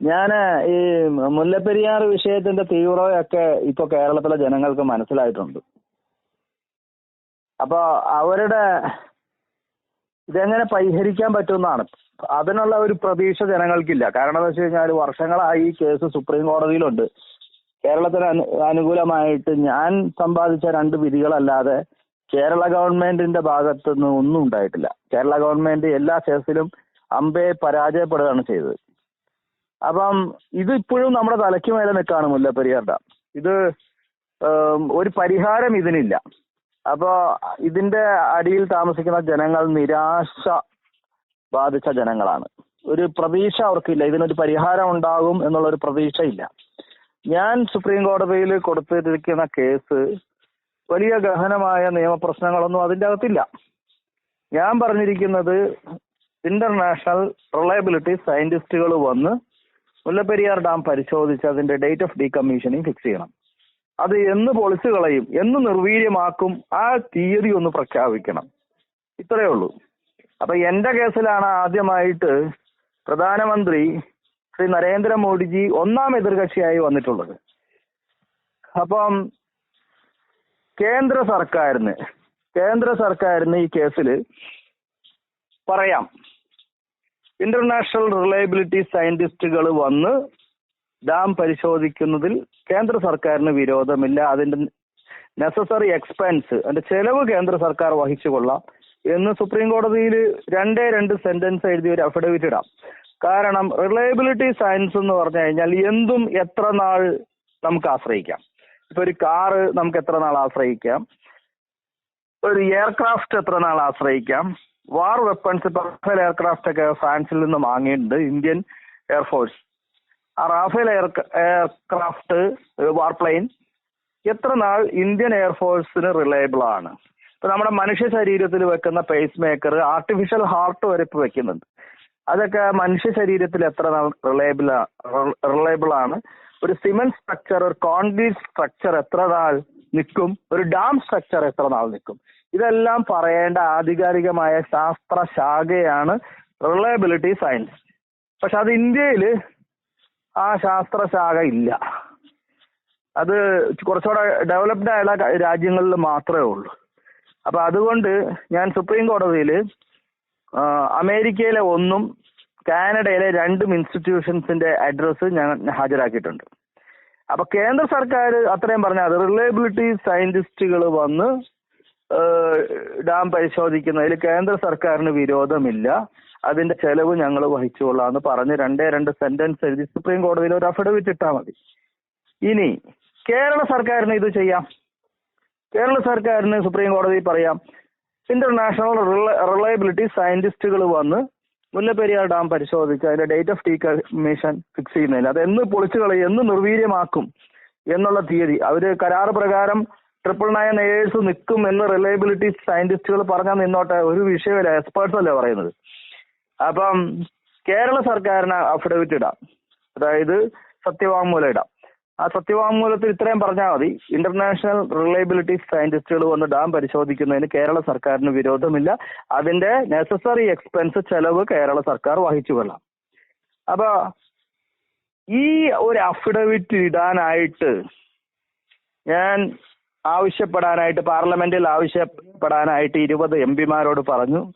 ഞാൻ ഈ മുല്ലപ്പെരിയാർ വിഷയത്തിന്റെ തീവ്രതയൊക്കെ ഇപ്പൊ കേരളത്തിലെ ജനങ്ങൾക്ക് മനസ്സിലായിട്ടുണ്ട്. അപ്പൊ അവരുടെ ഇതെങ്ങനെ പരിഹരിക്കാൻ പറ്റുമെന്നാണ്. അതിനുള്ള ഒരു പ്രതീക്ഷ ജനങ്ങൾക്കില്ല. കാരണം എന്താ വെച്ച് കഴിഞ്ഞാൽ വർഷങ്ങളായി ഈ കേസ് സുപ്രീം കോടതിയിലുണ്ട്. കേരളത്തിന് അനു അനുകൂലമായിട്ട് ഞാൻ സമ്പാദിച്ച രണ്ട് വിധികളല്ലാതെ കേരള ഗവൺമെന്റിന്റെ ഭാഗത്തുനിന്ന് ഒന്നും ഉണ്ടായിട്ടില്ല. കേരള ഗവൺമെന്റ് എല്ലാ കേസിലും അമ്പയെ പരാജയപ്പെടുകയാണ് ചെയ്തത്. അപ്പം ഇത് ഇപ്പോഴും നമ്മുടെ തലയ്ക്ക് മേലെ നിൽക്കാണ് മുല്ലപ്പെരിയാർ ഡാം ഇത് ഒരു പരിഹാരം ഇതിനില്ല. അപ്പോ ഇതിന്റെ അടിയിൽ താമസിക്കുന്ന ജനങ്ങൾ നിരാശ ബാധിച്ച ജനങ്ങളാണ്. ഒരു പ്രതീക്ഷ അവർക്കില്ല. ഇതിനൊരു പരിഹാരം ഉണ്ടാകും എന്നുള്ള ഒരു പ്രതീക്ഷയില്ല ഞാൻ സുപ്രീം കോടതിയിൽ കൊടുത്തിരിക്കുന്ന കേസ് വലിയ ഗഹനമായ നിയമപ്രശ്നങ്ങളൊന്നും അതിന്റെ അകത്തില്ല. ഞാൻ പറഞ്ഞിരിക്കുന്നത് ഇന്റർനാഷണൽ റിലയബിലിറ്റി സയന്റിസ്റ്റുകൾ വന്ന് മുല്ലപ്പെരിയാർ ഡാം പരിശോധിച്ച് അതിന്റെ ഡേറ്റ് ഓഫ് ഡീകമ്മീഷനിങ് ഫിക്സ് ചെയ്യണം. അത് എന്ന് പൊളിച്ചു കളയും എന്ന് നിർവീര്യമാക്കും ആ തീയതി ഒന്ന് പ്രഖ്യാപിക്കണം. ഇത്രയേ ഉള്ളൂ. അപ്പൊ എന്റെ കേസിലാണ് ആദ്യമായിട്ട് പ്രധാനമന്ത്രി ശ്രീ നരേന്ദ്രമോദിജി ഒന്നാം എതിർകക്ഷിയായി വന്നിട്ടുള്ളത്. അപ്പം കേന്ദ്ര സർക്കാരിന് കേന്ദ്ര സർക്കാരിന് ഈ കേസിൽ പറയാം. ഇന്റർനാഷണൽ റിലയബിലിറ്റി സയന്റിസ്റ്റുകൾ വന്ന് ഡാം പരിശോധിക്കുന്നതിൽ കേന്ദ്ര സർക്കാരിന് വിരോധമില്ല. അതിന്റെ നെസസറി എക്സ്പെൻസ് അതിന്റെ ചെലവ് കേന്ദ്ര സർക്കാർ വഹിച്ചു കൊള്ളാം എന്ന് സുപ്രീം കോടതിയിൽ രണ്ടേ രണ്ട് സെന്റൻസ് എഴുതിയ ഒരു അഫിഡവിറ്റ് ഇടാം. കാരണം റിലയബിലിറ്റി സയൻസ് എന്ന് പറഞ്ഞു കഴിഞ്ഞാൽ എന്തും എത്ര നാൾ നമുക്ക് ആശ്രയിക്കാം. ഇപ്പൊ ഒരു കാറ് നമുക്ക് എത്ര നാൾ ആശ്രയിക്കാം? ഒരു എയർക്രാഫ്റ്റ് എത്ര നാൾ ആശ്രയിക്കാം? വാർ വെപ്പൺസ് ഇപ്പൊ റാഫേൽ എയർക്രാഫ്റ്റ് ഒക്കെ ഫ്രാൻസിൽ നിന്ന് വാങ്ങിയിട്ടുണ്ട് ഇന്ത്യൻ എയർഫോഴ്സ് ആ റാഫേൽ എയർ എയർക്രാഫ്റ്റ് വാർപ്ലെയിൻ എത്ര നാൾ ഇന്ത്യൻ എയർഫോഴ്സിന് റിലയബിൾ ആണ്? ഇപ്പൊ നമ്മുടെ മനുഷ്യ ശരീരത്തിൽ വെക്കുന്ന പേസ് മേക്കർ ആർട്ടിഫിഷ്യൽ ഹാർട്ട് വരെ ഇപ്പൊ വെക്കുന്നുണ്ട്. അതൊക്കെ മനുഷ്യ ശരീരത്തിൽ എത്ര നാൾ റിലയബിൾ റിലയബിൾ ആണ്? ഒരു സിമെന്റ് സ്ട്രക്ചർ ഒരു കോൺക്രീറ്റ് സ്ട്രക്ചർ എത്ര നാൾ നിൽക്കും? ഒരു ഡാം സ്ട്രക്ചർ എത്ര നാൾ നിൽക്കും? ഇതെല്ലാം പറയേണ്ട ആധികാരികമായ ശാസ്ത്ര ശാഖയാണ് റിലയബിലിറ്റി സയൻസ് പക്ഷെ അത് ഇന്ത്യയിൽ ആ ശാസ്ത്ര ശാഖ ഇല്ല. അത് കുറച്ചുകൂടെ ഡെവലപ്ഡ് ആയ രാജ്യങ്ങളിൽ മാത്രമേ ഉള്ളൂ. അപ്പൊ അതുകൊണ്ട് ഞാൻ സുപ്രീം കോടതിയിൽ അമേരിക്കയിലെ ഒന്നും കാനഡയിലെ രണ്ടും ഇൻസ്റ്റിറ്റ്യൂഷൻസിന്റെ അഡ്രസ്സ് ഞാൻ ഹാജരാക്കിയിട്ടുണ്ട്. അപ്പൊ കേന്ദ്ര സർക്കാർ അത്രയും പറഞ്ഞ അത് റിലയബിലിറ്റി സയന്റിസ്റ്റുകൾ വന്ന് ഡാം പരിശോധിക്കുന്നതിൽ കേന്ദ്ര സർക്കാരിന് വിരോധമില്ല. അതിന്റെ ചെലവ് ഞങ്ങൾ വഹിച്ചുകൊള്ളാം എന്ന് പറഞ്ഞ് രണ്ടേ രണ്ട് സെന്റൻസ് എഴുതി സുപ്രീം കോടതിയിൽ ഒരു അഫിഡവിറ്റ് ഇട്ടാൽ മതി. ഇനി കേരള സർക്കാരിന് ഇത് ചെയ്യാം. കേരള സർക്കാരിന് സുപ്രീം കോടതി പറയാം ഇന്റർനാഷണൽ റിലയബിലിറ്റി സയന്റിസ്റ്റുകൾ വന്ന് മുല്ലപ്പെരിയാർ ഡാം പരിശോധിച്ച് അതിന്റെ ഡേറ്റ് ഓഫ് ഡീകമ്മീഷൻ ഫിക്സ് ചെയ്യുന്നതിന് അത് എന്ന് പൊളിച്ചു കളയും എന്ന് നിർവീര്യമാക്കും എന്നുള്ള തീയതി. അവർ കരാർ പ്രകാരം ട്രിപ്പിൾ നയൻ ഏഴ്സ് നിൽക്കും എന്ന് റിലയബിലിറ്റി സയന്റിസ്റ്റുകൾ പറഞ്ഞാൽ നിന്നോട്ടെ ഒരു വിഷയമില്ല എക്സ്പേർട്സ് അല്ലേ പറയുന്നത്. അപ്പം കേരള സർക്കാരിന് അഫിഡവിറ്റ് ഇടാം. അതായത് സത്യവാങ്മൂലം ഇടാം. ആ സത്യവാങ്മൂലത്തിൽ ഇത്രയും പറഞ്ഞാൽ മതി. ഇന്റർനാഷണൽ റിലയബിലിറ്റി സയന്റിസ്റ്റുകൾ വന്ന് ഡാം പരിശോധിക്കുന്നതിന് കേരള സർക്കാരിന് വിരോധമില്ല. അതിന്റെ നെസസറി എക്സ്പെൻസ് ചെലവ് കേരള സർക്കാർ വഹിച്ചു കൊള്ളാം. അപ്പൊ ഈ ഒരു അഫിഡവിറ്റ് ഇടാനായിട്ട് ഞാൻ ആവശ്യപ്പെടാനായിട്ട് പാർലമെന്റിൽ ആവശ്യപ്പെടാനായിട്ട് ഇരുപത് എം പിമാരോട് പറഞ്ഞു.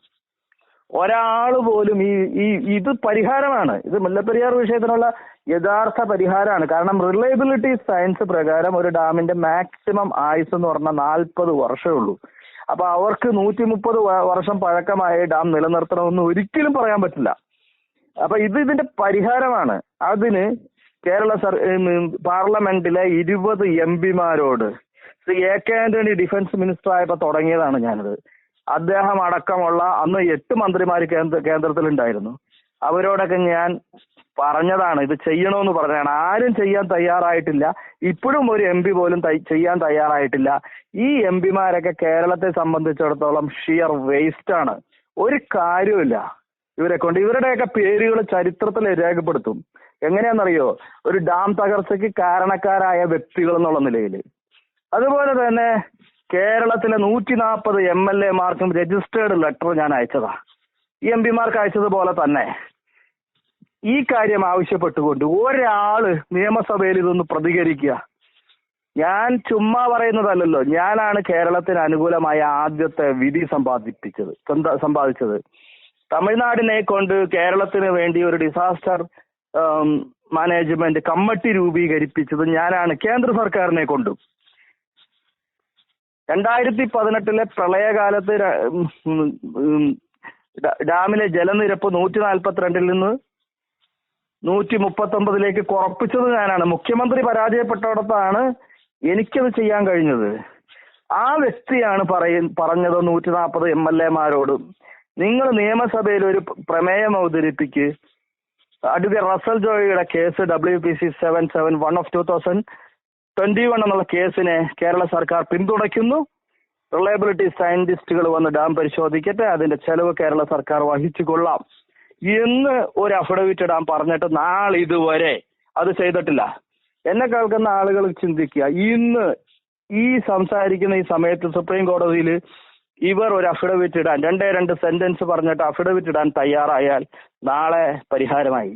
ഒരാൾ പോലും ഈ ഈ ഇത് പരിഹാരമാണ്. ഇത് മുല്ലപ്പെരിയാർ വിഷയത്തിനുള്ള യഥാർത്ഥ പരിഹാരമാണ്. കാരണം റിലയബിലിറ്റി സയൻസ് പ്രകാരം ഒരു ഡാമിന്റെ മാക്സിമം ആയുസ് എന്ന് പറഞ്ഞാൽ നാൽപ്പത് വർഷമേ ഉള്ളൂ. അപ്പൊ അവർക്ക് നൂറ്റി മുപ്പത് വർഷം പഴക്കമായ ഡാം നിലനിർത്തണമെന്ന് ഒരിക്കലും പറയാൻ പറ്റില്ല. അപ്പൊ ഇത് ഇതിന്റെ പരിഹാരമാണ്. അതിന് കേരള സർ പാർലമെന്റിലെ ഇരുപത് എം പിമാരോട് Shri A K Antony defence minister ആയപ്പോ തുടങ്ങിയതാണ് ഞാനത്. അദ്ദേഹം അടക്കമുള്ള അന്ന് എട്ട് മന്ത്രിമാർ കേന്ദ്ര കേന്ദ്രത്തിലുണ്ടായിരുന്നു. അവരോടൊക്കെ ഞാൻ പറഞ്ഞതാണ് ഇത് ചെയ്യണമെന്ന് പറഞ്ഞതാണ്. ആരും ചെയ്യാൻ തയ്യാറായിട്ടില്ല. ഇപ്പോഴും ഒരു എം പി പോലും ചെയ്യാൻ തയ്യാറായിട്ടില്ല. ഈ എം പിമാരൊക്കെ കേരളത്തെ സംബന്ധിച്ചിടത്തോളം ഷിയർ വേസ്റ്റ് ആണ്. ഒരു കാര്യമില്ല ഇവരെ കൊണ്ട്. ഇവരുടെയൊക്കെ പേരുകൾ ചരിത്രത്തിൽ രേഖപ്പെടുത്തും. എങ്ങനെയാണെന്നറിയോ? ഒരു ഡാം തകർച്ചയ്ക്ക് കാരണക്കാരായ വ്യക്തികൾ എന്നുള്ള നിലയിൽ അതുപോലെ തന്നെ കേരളത്തിലെ നൂറ്റി നാൽപ്പത് എം എൽ എമാർക്കും രജിസ്റ്റേർഡ് ലെറ്റർ ഞാൻ അയച്ചതാ. എം പിമാർക്ക് അയച്ചതുപോലെ തന്നെ ഈ കാര്യം ആവശ്യപ്പെട്ടുകൊണ്ട് ഒരാൾ നിയമസഭയിൽ ഇതൊന്ന് പ്രതികരിക്കുക. ഞാൻ ചുമ്മാ പറയുന്നതല്ലല്ലോ ഞാനാണ് കേരളത്തിന് അനുകൂലമായ ആദ്യത്തെ വിധി സമ്പാദിപ്പിച്ചത് സമ്പാദിച്ചത്. തമിഴ്നാടിനെ കൊണ്ട് കേരളത്തിന് വേണ്ടി ഒരു ഡിസാസ്റ്റർ മാനേജ്മെന്റ് കമ്മിറ്റി രൂപീകരിപ്പിച്ചത് ഞാനാണ് കേന്ദ്ര സർക്കാരിനെ കൊണ്ടും. രണ്ടായിരത്തി പതിനെട്ടിലെ പ്രളയകാലത്ത് ഡാമിലെ ജലനിരപ്പ് നൂറ്റി നാൽപ്പത്തിരണ്ടിൽ നിന്ന് നൂറ്റി മുപ്പത്തി ഒമ്പതിലേക്ക് കുറപ്പിച്ചത് ഞാനാണ്. മുഖ്യമന്ത്രി പരാജയപ്പെട്ടിടത്താണ് എനിക്കത് ചെയ്യാൻ കഴിഞ്ഞത്. ആ വ്യക്തിയാണ് പറയ പറഞ്ഞത് നൂറ്റി നാൽപ്പത് എം എൽ എമാരോടും. നിങ്ങൾ നിയമസഭയിൽ ഒരു പ്രമേയം അവതരിപ്പിക്ക്. Advocate Russel ജോയിയുടെ case W P C seven seven one of two thousand twenty one എന്നുള്ള കേസിനെ കേരള സർക്കാർ പിന്തുണയ്ക്കുന്നു. റിലയബിലിറ്റി സയന്റിസ്റ്റുകൾ വന്ന് ഡാം പരിശോധിക്കട്ടെ. അതിന്റെ ചെലവ് കേരള സർക്കാർ വഹിച്ചു കൊള്ളാം എന്ന് ഒരു അഫിഡവിറ്റ് ഇടാൻ പറഞ്ഞിട്ട് നാളെ ഇതുവരെ അത് ചെയ്തിട്ടില്ല. എന്നെ കേൾക്കുന്ന ആളുകൾ ചിന്തിക്കുക ഇന്ന് ഈ സംസാരിക്കുന്ന ഈ സമയത്ത് സുപ്രീം കോടതിയിൽ ഇവർ ഒരു അഫിഡവിറ്റ് ഇടാൻ രണ്ടേ രണ്ട് സെന്റൻസ് പറഞ്ഞിട്ട് അഫിഡവിറ്റ് ഇടാൻ തയ്യാറായാൽ നാളെ പരിഹാരമായി.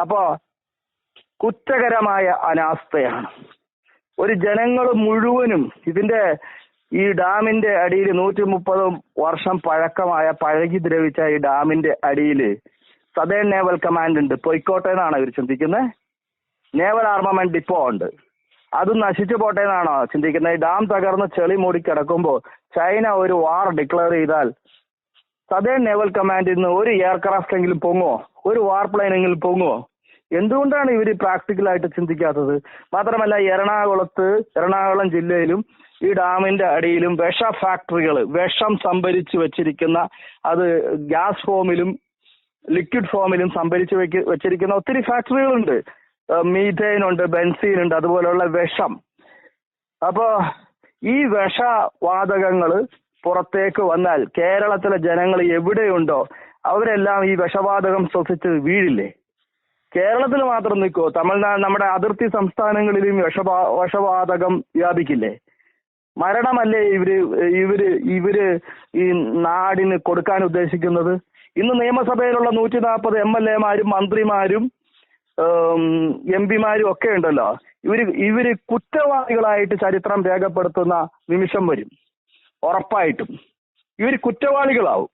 അപ്പോ കുറ്റകരമായ അനാസ്ഥയാണ്. ഒരു ജനങ്ങൾ മുഴുവനും ഇതിന്റെ ഈ ഡാമിന്റെ അടിയിൽ നൂറ്റി മുപ്പത് വർഷം പഴക്കമായ പഴകി ദ്രവിച്ച ഈ ഡാമിന്റെ അടിയിൽ സദേൺ നേവൽ കമാൻഡ് ഉണ്ട്. പൊയ്ക്കോട്ടെ എന്നാണ് ഇവർ ചിന്തിക്കുന്നത് നേവൽ ആർമമെന്റ് ഡിപ്പോ ഉണ്ട്. അത് നശിച്ചു പോട്ടെ എന്നാണോ ചിന്തിക്കുന്നത് ഈ ഡാം തകർന്ന് ചെളി മൂടി കിടക്കുമ്പോൾ ചൈന ഒരു വാർ ഡിക്ലെയർ ചെയ്താൽ സദേൺ നേവൽ കമാൻഡിൽ നിന്ന് ഒരു എയർക്രാഫ്റ്റ് എങ്കിലും പൊങ്ങോ ഒരു വാർ പ്ലെയിൻ എങ്കിലും പൊങ്ങോ എന്തുകൊണ്ടാണ് ഇവർ പ്രാക്ടിക്കലായിട്ട് ചിന്തിക്കാത്തത്? മാത്രമല്ല എറണാകുളത്ത് എറണാകുളം ജില്ലയിലും ഈ ഡാമിന്റെ അടിയിലും വിഷ ഫാക്ടറികൾ വിഷം സംഭരിച്ചു വെച്ചിരിക്കുന്ന അത് ഗ്യാസ് ഫോമിലും ലിക്വിഡ് ഫോമിലും സംഭരിച്ചു വെക്ക് വെച്ചിരിക്കുന്ന ഒത്തിരി ഫാക്ടറികളുണ്ട്. മീഥൈൻ ഉണ്ട് ബെൻസീൻ ഉണ്ട് അതുപോലെയുള്ള വിഷം. അപ്പോ ഈ വിഷവാതകങ്ങൾ പുറത്തേക്ക് വന്നാൽ കേരളത്തിലെ ജനങ്ങൾ എവിടെയുണ്ടോ അവരെല്ലാം ഈ വിഷവാതകം ശ്വസിച്ച് വീഴില്ലേ? കേരളത്തിൽ മാത്രം നിൽക്കോ. തമിഴ്നാട് നമ്മുടെ അതിർത്തി സംസ്ഥാനങ്ങളിലും വിഷവാ വിഷവാതകം വ്യാപിക്കില്ലേ? മരണമല്ലേ ഇവർ ഇവർ ഇവർ ഈ നാടിന് കൊടുക്കാൻ ഉദ്ദേശിക്കുന്നത്? ഇന്ന് നിയമസഭയിലുള്ള നൂറ്റി നാൽപ്പത് എം എൽ എമാരും മന്ത്രിമാരും എം പിമാരും ഒക്കെ ഉണ്ടല്ലോ. ഇവർ ഇവർ കുറ്റവാളികളായിട്ട് ചരിത്രം രേഖപ്പെടുത്തുന്ന നിമിഷം വരും. ഉറപ്പായിട്ടും. ഇവർ കുറ്റവാളികളാവും.